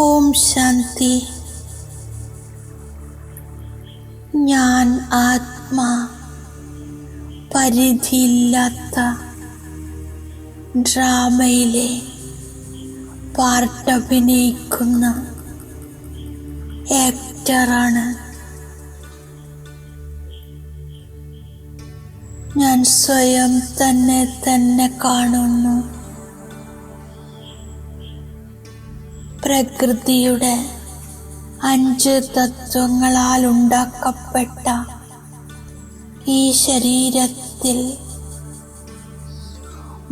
ഓം ശാന്തി. ഞാൻ ആത്മാ പരിധിയില്ലാത്ത ഡ്രാമയിലെ പാർട്ടഭിനയിക്കുന്ന ആക്ടറാണ് ഞാൻ സ്വയം തന്നെ തന്നെ കാണുന്നു. പ്രകൃതിയുടെ അഞ്ച് തത്വങ്ങളാൽ ഉണ്ടാക്കപ്പെട്ട ഈ ശരീരത്തിൽ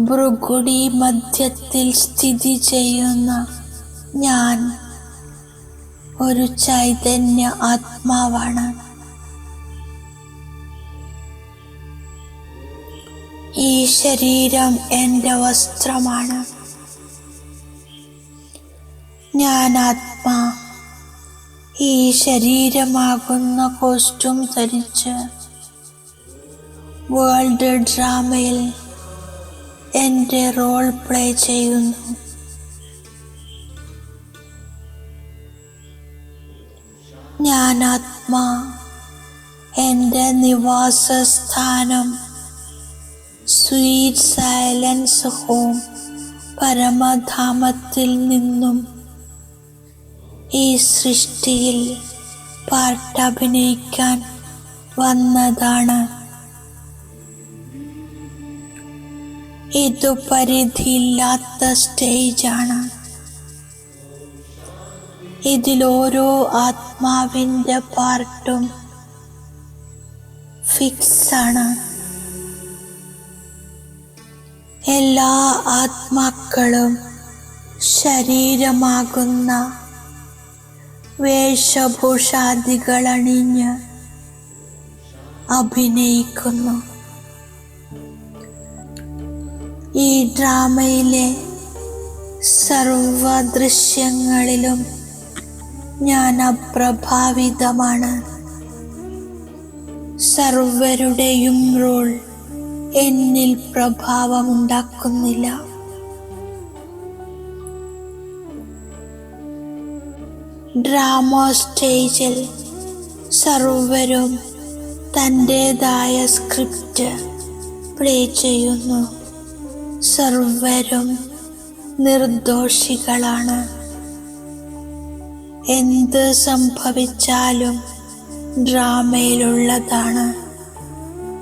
ഭൃഗുടി മധ്യത്തിൽ സ്ഥിതി ചെയ്യുന്ന ഞാൻ ഒരു ചൈതന്യ ആത്മാവാണ്. ഈ ശരീരം എന്റെ വസ്ത്രമാണ്. ഞാൻ ആത്മാ ഈ ശരീരമാകുന്ന കോസ്റ്റ്യൂം ധരിച്ച് വേൾഡ് ഡ്രാമയിൽ എന്റെ റോൾ പ്ലേ ചെയ്യുന്നു. ഞാൻ ആത്മാ എന്റെ നിവാസസ്ഥാനം സ്വീറ്റ് സൈലൻസ് ഹോം പരമധാമത്തിൽ നിന്നും ഈ സൃഷ്ടിയിൽ പാട്ടഭിനയിക്കാൻ വന്നതാണ്. ഇതു പരിധിയില്ലാത്ത സ്റ്റേജാണ്. ഇതിലോരോ ആത്മാവിന്റെ പാർട്ടും ഫിക്സ് ആണ് എല്ലാ ആത്മാക്കളും ശരീരമാകുന്ന വേഷഭൂഷാദികൾ അണിഞ്ഞ് അഭിനയിക്കുന്നു. ഈ ഡ്രാമയിലെ സർവ ദൃശ്യങ്ങളിലും ഞാൻ അപ്രഭാവിതമാണ്. സർവരുടെയും റോൾ എന്നിൽ പ്രഭാവമുണ്ടാക്കുന്നില്ല. ഡ്രാമ സ്റ്റേജിൽ സർവരും തന്റെതായ സ്ക്രിപ്റ്റ് പ്ലേ ചെയ്യുന്നു. സർവരും നിർദോഷികളാണ്. എന്ത് സംഭവിച്ചാലും ഡ്രാമയിലുള്ളതാണ്.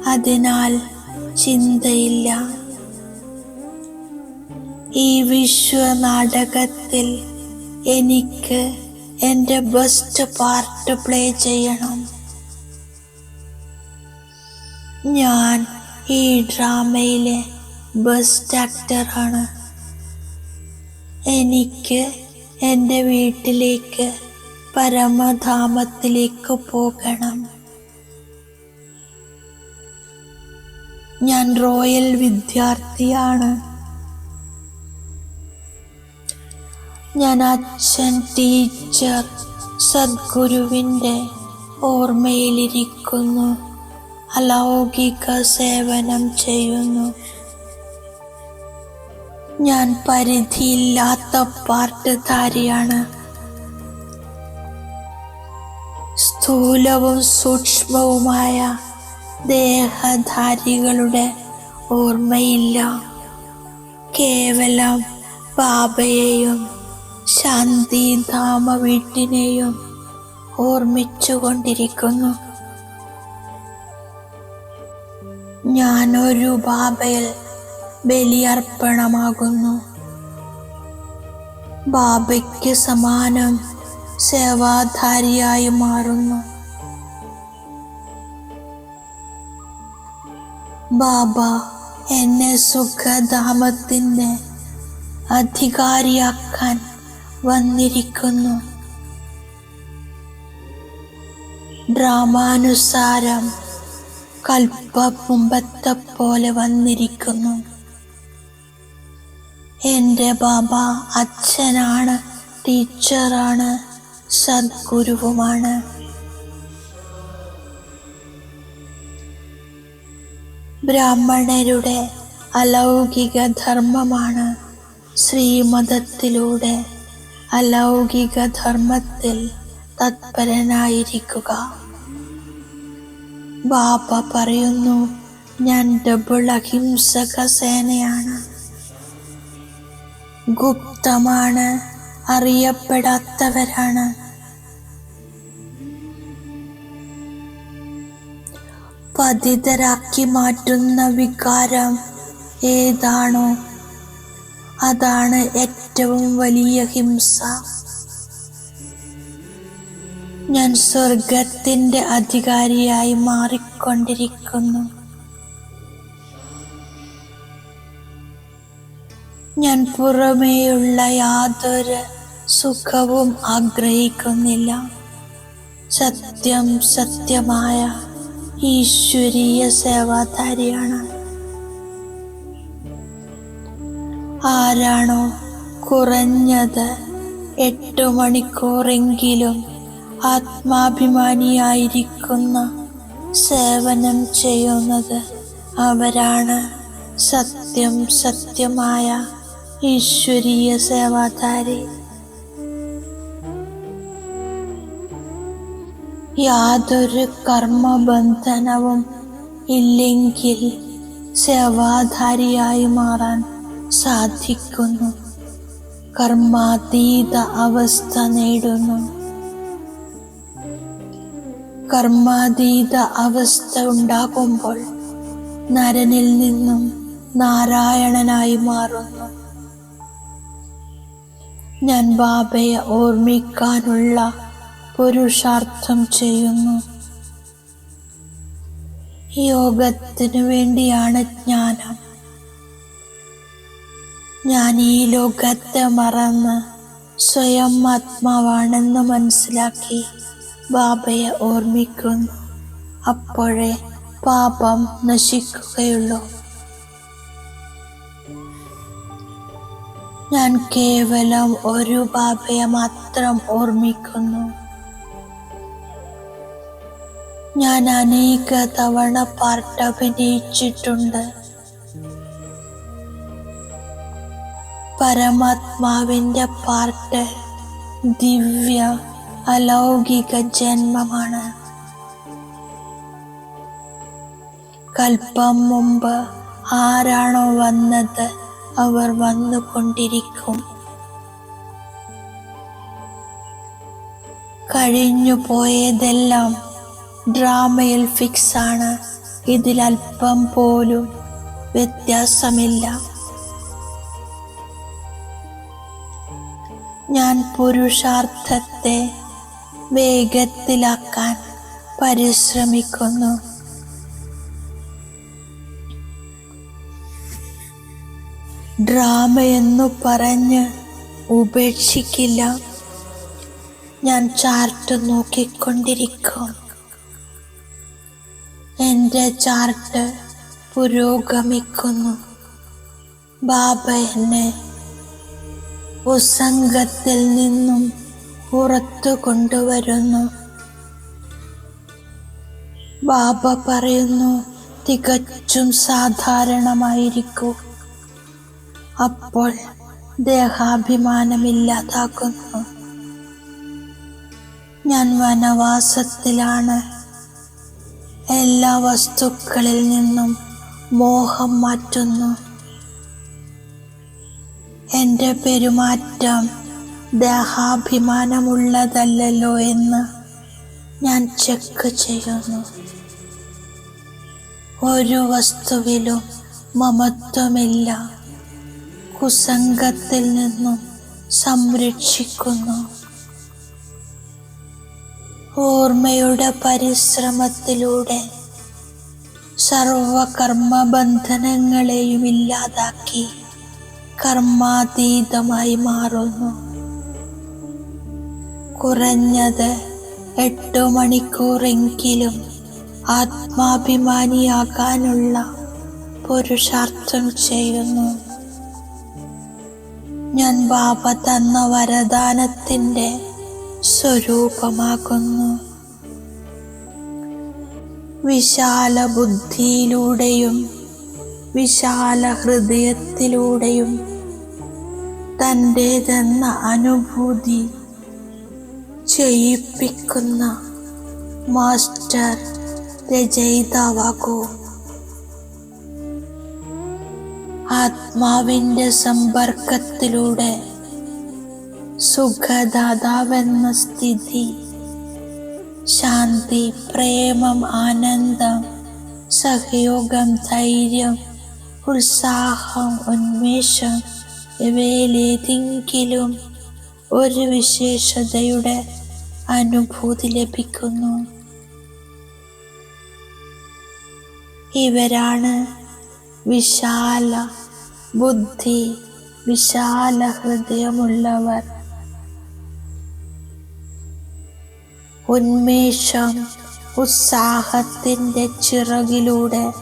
അതിനാൽ ചിന്തയില്ല. ഈ വിശ്വനാടകത്തിൽ എനിക്ക് എന്റെ ബെസ്റ്റ് പാർട്ട് പ്ലേ ചെയ്യണം. ഞാൻ ഈ ഡ്രാമയിലെ ബെസ്റ്റ് ആക്ടറാണ് എനിക്ക് എന്റെ വീട്ടിലേക്ക് പരമധാമത്തിലേക്ക് പോകണം. ഞാൻ റോയൽ വിദ്യാർത്ഥിയാണ്. ഞാൻ അച്ഛൻ ടീച്ചർ സദ്ഗുരുവിന്റെ ഓർമ്മയിലിരിക്കുന്നു. അലൗകിക സേവനം ചെയ്യുന്നു. ഞാൻ പരിധിയില്ലാത്ത പാർട്ടുധാരിയാണ് സ്ഥൂലവും സൂക്ഷ്മവുമായ ദേഹധാരികളുടെ ഓർമ്മയില്ല. കേവലം ബാബയെയും ശാന്തിധാമ വീട്ടിനെയും ഓർമ്മിച്ചുകൊണ്ടിരിക്കുന്നു. ഞാനൊരു ബാബയിൽ ബലിയർപ്പണമാകുന്നു. ബാബയ്ക്ക് സമാനം സേവാധാരിയായി മാറുന്നു. ബാബ എന്നെ സുഖധാമത്തിന്റെ അധികാരിയാക്കാൻ വന്നിരിക്കുന്നു. ഡ്രാമാനുസാരം കൽപ്പുമ്പത്തെ പോലെ വന്നിരിക്കുന്നു. എന്റെ ബാബ അച്ഛനാണ് ടീച്ചറാണ് സദ്ഗുരുവുമാണ്. ബ്രാഹ്മണരുടെ അലൗകിക ധർമ്മമാണ് ശ്രീമതത്തിലൂടെ അലൗകിക ധർമ്മത്തിൽ തത്പരനായിരിക്കുക. ബാപ്പ പറയുന്നു ഞാൻ ഡബിൾ അഹിംസക സേനയാണ് ഗുപ്തമാണ് അറിയപ്പെടാത്തവരാണ്. പതിതരാക്കി മാറ്റുന്ന വികാരം ഏതാണോ അതാണ് ഏറ്റവും വലിയ ഹിംസ. ഞാൻ സ്വർഗത്തിന്റെ അധികാരിയായി മാറിക്കൊണ്ടിരിക്കുന്നു. ഞാൻ പുറമേയുള്ള യാതൊരു സുഖവും ആഗ്രഹിക്കുന്നില്ല. സത്യം സത്യമായ ഈശ്വരീയ സേവാധാരിയാണ്. ആരാണോ കുറഞ്ഞത് എട്ട് മണിക്കൂറെങ്കിലും ആത്മാഭിമാനിയായിരിക്കുന്ന സേവനം ചെയ്യുന്നത് അവരാണ്. സത്യം സത്യമായ ഈശ്വരീയ സേവാധാരി. യാതൊരു കർമ്മബന്ധനവും ഇല്ലെങ്കിൽ സേവാധാരിയായി മാറാൻ സാധിക്കുന്നു. കർമാതീത അവസ്ഥ നേടുന്നു. കർമാതീത അവസ്ഥ ഉണ്ടാകുമ്പോൾ നരനിൽ നിന്നും നാരായണനായി മാറുന്നു. ഞാൻ ബാബയെ ഓർമ്മിക്കാനുള്ള പുരുഷാർത്ഥം ചെയ്യുന്നു. യോഗത്തിനു വേണ്ടിയാണ് ജ്ഞാനം. ഞാൻ ഈ ലോകത്തെ മറന്ന് സ്വയം ആത്മാവാണെന്ന് മനസ്സിലാക്കി ബാബയെ ഓർമ്മിക്കുന്നു. അപ്പോഴേ പാപം നശിക്കുകയുള്ളൂ. ഞാൻ കേവലം ഒരു ബാബയെ മാത്രം ഓർമ്മിക്കുന്നു. ഞാൻ അനേക തവണ പാർട്ട് അഭിനയിച്ചിട്ടുണ്ട്. പരമാത്മാവിന്റെ പാർട്ട് ദിവ്യ അലൗകിക ജന്മമാണ്. കൽപ്പം മുമ്പ് ആരാണോ വന്നത് അവർ വന്നുകൊണ്ടിരിക്കും. കഴിഞ്ഞു പോയതെല്ലാം ഡ്രാമയിൽ ഫിക്സ് ആണ് ഇതിൽ അല്പം പോലും വ്യത്യാസമില്ല. ഞാൻ പുരുഷാർത്ഥത്തെ വേഗത്തിലാക്കാൻ പരിശ്രമിക്കുന്നു. ഡ്രാമയെന്നു പറഞ്ഞ് ഉപേക്ഷിക്കില്ല. ഞാൻ ചാർട്ട് നോക്കിക്കൊണ്ടിരിക്കും. എന്റെ ചാർട്ട് പുരോഗമിക്കുന്നു. ബാബ എന്നെ ഉസംഗത്തിൽ നിന്നും പുറത്തു കൊണ്ടുവരുന്നു. ബാബ പറയുന്നു തികച്ചും സാധാരണമായിരിക്കൂ. അപ്പോൾ ദേഹാഭിമാനമില്ലാതാക്കുന്നു ഞാൻ വനവാസത്തിലാണ്. എല്ലാ വസ്തുക്കളിൽ നിന്നും മോഹം മാറ്റുന്നു. എന്റെ പെരുമാറ്റം ദേഹാഭിമാനമുള്ളതല്ലോ എന്ന് ഞാൻ ചെക്ക് ചെയ്യുന്നു. ഒരു വസ്തുവിലും മമത്വമില്ല. കുസംഗത്തിൽ നിന്നും സംരക്ഷിക്കുന്നു. ഓർമ്മയുടെ പരിശ്രമത്തിലൂടെ സർവകർമ്മബന്ധനങ്ങളെയും ഇല്ലാതാക്കി. കർമാതീതമായി മാറുന്നു. കുറഞ്ഞത് എട്ടു മണിക്കൂറെങ്കിലും ആത്മാഭിമാനിയാകാനുള്ള പുരുഷാർത്ഥം ചെയ്യുന്നു. ഞാൻ ബാബ തന്ന വരദാനത്തിന്റെ സ്വരൂപമാകുന്നു. വിശാല ബുദ്ധിയിലൂടെയും വിശാല ഹൃദയത്തിലൂടെയും തന്റേതെന്ന അനുഭൂതി ചെയ്യിപ്പിക്കുന്ന മാസ്റ്റർ രചയിതാവാകൂ. ആത്മാവിന്റെ സമ്പർക്കത്തിലൂടെ സുഖദാതാവെന്ന സ്ഥിതി ശാന്തി പ്രേമം ആനന്ദം സഹയോഗം ധൈര്യം ഉത്സാഹം ഉന്മേഷം ഇവയിലേതെങ്കിലും ഒരു വിശേഷതയുടെ അനുഭൂതി ലഭിക്കുന്നു. ഇവരാണ് വിശാല ബുദ്ധി വിശാല ഹൃദയമുള്ളവർ. ഉന്മേഷം ഉത്സാഹത്തിന്റെ ചിറകിലൂടെ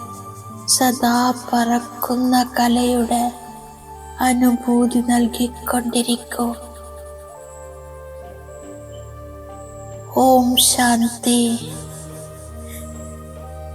സദാ പറക്കുന്ന കലയുടെ അനുഭൂതി നൽകിക്കൊണ്ടിരിക്കൂ. ഓം ശാന്തി.